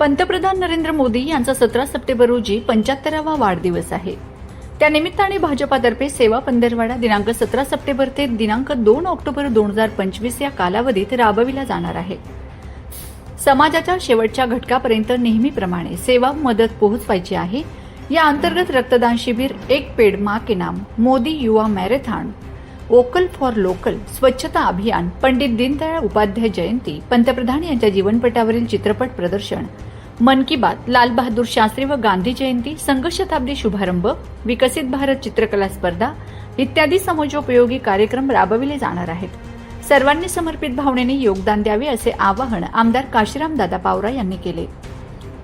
पंतप्रधान नरेंद्र मोदी यांचा सतरा सप्टेंबर रोजी पंच्याहत्तरावा वाढदिवस आहे. त्यानिमित्ताने भाजपातर्फे सेवा पंधरवाडा दिनांक सतरा सप्टेंबर ते दिनांक दोन ऑक्टोबर दोन हजार पंचवीस या कालावधीत राबविला जाणार आहे. समाजाच्या शेवटच्या घटकापर्यंत नेहमीप्रमाणे सेवा मदत पोहोचवायची आहे. या अंतर्गत रक्तदान शिबिर एक पेड मा के नाम मोदी युवा मॅरेथॉन वोकल फॉर लोकल स्वच्छता अभियान पंडित दीनदयाळ उपाध्याय जयंती पंतप्रधान यांच्या जीवनपटावरील चित्रपट प्रदर्शन. मन की बात लाल बहादूर शास्त्री व गांधी जयंती संघशताब्दी शुभारंभ विकसित भारत चित्रकला स्पर्धा इत्यादी समाजोपयोगी कार्यक्रम राबविले जाणार आहेत. सर्वांनी समर्पित भावनेने योगदान द्यावे असे आवाहन आमदार काशीराम दादा पावरा यांनी केले.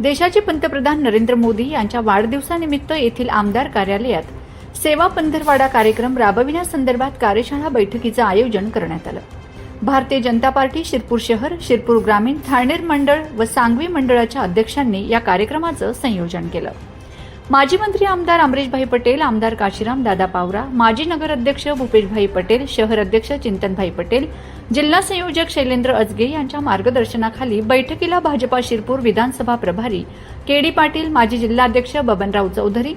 देशाचे पंतप्रधान नरेंद्र मोदी यांच्या वाढदिवसानिमित्त येथील आमदार कार्यालयात सेवा पंधरवाडा कार्यक्रम राबविण्यासंदर्भात कार्यशाळा बैठकीचं आयोजन करण्यात आलं. भारतीय जनता पार्टी शिरपूर शहर शिरपूर ग्रामीण थाळनेर मंडळ व सांगवी मंडळाच्या अध्यक्षांनी या कार्यक्रमाचं संयोजन केलं. माजी मंत्री आमदार अमरेशभाई पटेल आमदार काशीराम दादा पावरा माजी नगराध्यक्ष भूपेशभाई पटेल शहर अध्यक्ष चिंतनभाई पटेल जिल्हा संयोजक शैलेंद्र अजगे यांच्या मार्गदर्शनाखाली बैठकीला भाजपा शिरपूर विधानसभा प्रभारी के डी पाटील माजी जिल्हाध्यक्ष बबनराव चौधरी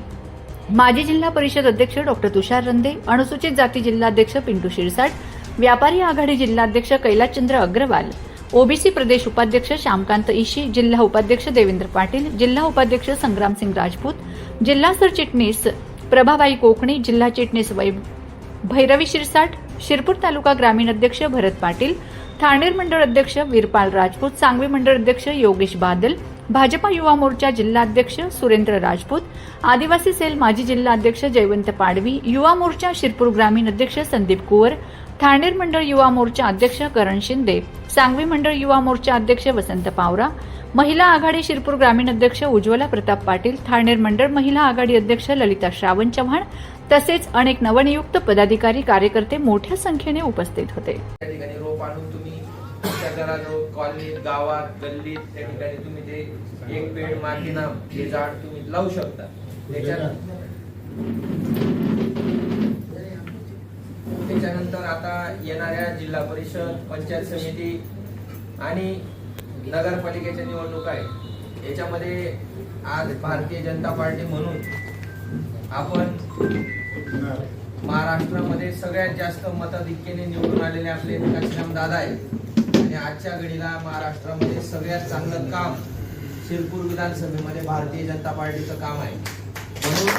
माजी जिल्हा परिषद अध्यक्ष डॉक्टर तुषार रंदे अनुसूचित जाती जिल्हाध्यक्ष पिंटू शिरसाट व्यापारी आघाडी जिल्हाध्यक्ष कैलासचंद्र अग्रवाल ओबीसी प्रदेश उपाध्यक्ष श्यामकांत इशी जिल्हा उपाध्यक्ष देवेंद्र पाटील जिल्हा उपाध्यक्ष संग्रामसिंग राजपूत जिल्हा सरचिटणीस प्रभाबाई कोकणी जिल्हा चिटणीस वै भैरवी शिरसाट शिरपूर तालुका ग्रामीण अध्यक्ष भरत पाटील ठाणेर मंडळ अध्यक्ष वीरपाल राजपूत सांगवी मंडळ अध्यक्ष योगेश बादल भाजपा युवा मोर्चा जिल्हाध्यक्ष सुरेंद्र राजपूत आदिवासी सेल माजी जिल्हाध्यक्ष जयवंत पाडवी युवा मोर्चा शिरपूर ग्रामीण अध्यक्ष संदीप कुवर ठाणेर मंडळ युवा मोर्चा अध्यक्ष करण शिंदे सांगवी मंडळ युवा मोर्चा अध्यक्ष वसंत पावरा महिला आघाडी शिरपूर ग्रामीण अध्यक्ष उज्ज्वला प्रताप पाटील ठाणेर मंडळ महिला आघाडी अध्यक्ष ललिता श्रावण चव्हाण तसेच अनेक नवनियुक्त पदाधिकारी कार्यकर्ते मोठ्या संख्येने उपस्थित होते. त्या जो रोप कॉलनीत गावात गल्लीत त्या ठिकाणी तुम्ही ते एक पेड माती नाम हे झाड तुम्ही लावू शकता. त्याच्यानंतर आता येणाऱ्या जिल्हा परिषद पंचायत समिती आणि नगरपालिकेच्या निवडणूक आहे याच्यामध्ये आज भारतीय जनता पार्टी म्हणून आपण महाराष्ट्रामध्ये सगळ्यात जास्त मताधिक्याने निवडून आलेले आपले काशीराम दादा आहेत. आजच्या घडीला महाराष्ट्रामध्ये सगळ्यात चांगलं काम शिरपूर विधानसभेमध्ये भारतीय जनता पार्टीचं काम आहे. म्हणून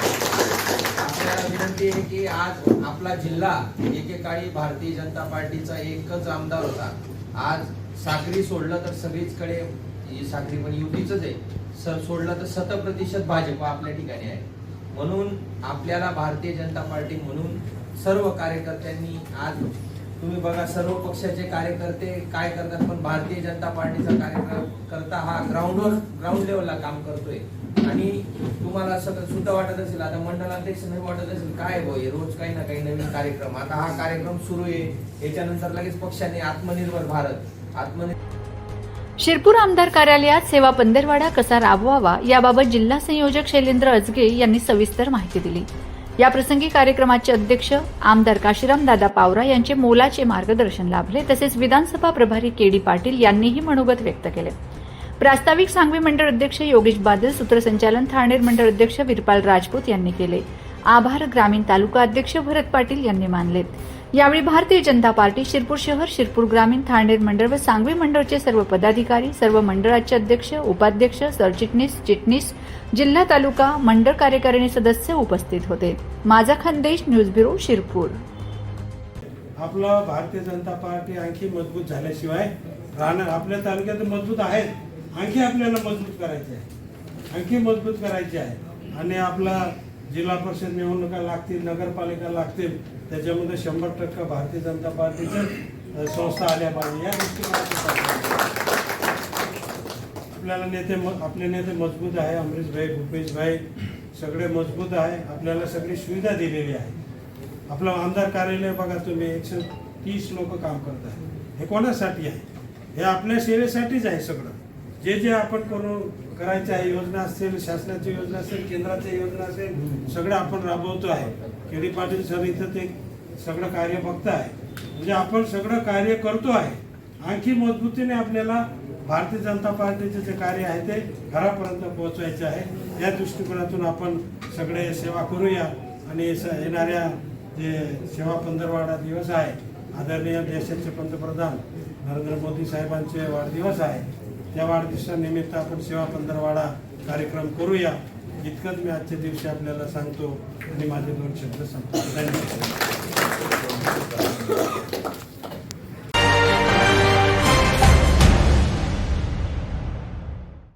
आपल्याला विनंती आहे की आज आपला जिल्हा एकेकाळी भारतीय जनता पार्टीचा एकच आमदार होता. आज साखरी सोडलं तर सगळीचकडे साखरी पण युतीच आहे. स- सोडलं तर शत प्रतिशत भाजप आपल्या ठिकाणी आहे. म्हणून आपल्याला भारतीय जनता पार्टी म्हणून सर्व कार्यकर्त्यांनी आज तुम्ही बघा सर्व पक्षाचे कार्यकर्ते काय करतात पण भारतीय जनता पार्टीचा कार्यकर्ता हा ग्राउंडवर ग्राउंड लेवलला काम करतोय. आणि तुम्हाला असं सुद्धा वाटत असेल आता मंडलाध्यक्ष नाही वाटत असेल काय हे? रोज काही ना काही नवीन कार्यक्रम. आता हा कार्यक्रम सुरू आहे. याच्यानंतर लगेच पक्षाने आत्मनिर्भर भारत आत्मनिर्भर शिरपूर आमदार कार्यालयात सेवा पंधरवाडा कसा राबवावा याबाबत जिल्हा संयोजक शैलेंद्र अजगे यांनी सविस्तर माहिती दिली. याप्रसंगी कार्यक्रमाचे अध्यक्ष आमदार काशीराम दादा पावरा यांचे मोलाचे मार्गदर्शन लाभले तसेच विधानसभा प्रभारी के डी पाटील यांनीही मनोगत व्यक्त केले. प्रास्ताविक सांगवी मंडळ अध्यक्ष योगेश बादल सूत्रसंचालन ठाणेर मंडळ अध्यक्ष विरपाल राजपूत यांनी केले. आभार. ग्रामीण तालुका अध्यक्ष भरत पाटील यांनी मानलेत. यावेळी भारतीय जनता पार्टी शिरपूर शहर शिरपूर ग्रामीण थांडेर मंडळ व सांगवी मंडळचे सर्व पदाधिकारी सर्व मंडळाचे अध्यक्ष उपाध्यक्ष सरचिटणीस चिटणीस जिल्हा तालुका मंडळ कार्यकारिणी सदस्य उपस्थित होते. माझा खानदेश न्यूज ब्युरो शिरपूर. आपलं भारतीय जनता पार्टी आणखी मजबूत झाल्याशिवाय राहणार आपल्या तालुक्यात मजबूत आहेत. आणखी आपल्याला मजबूत करायचे आहे. आणखी मजबूत करायचे आहे. आणि आपला जिल्हा परिषद निवडणुका लागतील नगरपालिका लागतील त्याच्यामध्ये शंभर टक्के भारतीय जनता पार्टीच्या संस्था आल्या पाहिजे. या गोष्टी आपल्याला नेते म- आपले नेते मजबूत आहे अमरीश भाई भूपेश भाई सगळे मजबूत आहे आपल्याला सगळी सुविधा दिलेली आहे. आपलं आमदार कार्यालय बघा तुम्ही एकशे तीस लोक काम करत आहे हे कोणासाठी आहे? हे आपल्या सेवेसाठीच आहे सगळं. जे जे आपण करू करायचे आहे योजना असतील शासनाची योजना असेल केंद्राची योजना असेल सगळं आपण राबवतो आहे. केडी पाटील सर इथं ते सगळं कार्य बघत आहे म्हणजे आपण सगळं कार्य करतो आहे. आणखी मजबूतीने आपल्याला भारतीय जनता पार्टीचे जे कार्य आहे ते घरापर्यंत पोहोचवायचे आहे. या दृष्टिकोनातून आपण सगळे सेवा करूया. आणि स- येणाऱ्या जे सेवा पंधरवाडा दिवस आहे आदरणीय देशाचे पंतप्रधान नरेंद्र मोदी साहेबांचे वाढदिवस आहे. त्या वाढदिवसानिमित्त आपण सेवा पंधरवाडा कार्यक्रम करूया. इतकंच मी आजच्या दिवशी आपल्याला सांगतो आणि माझे दोन शब्द सांगतो धन्यवाद.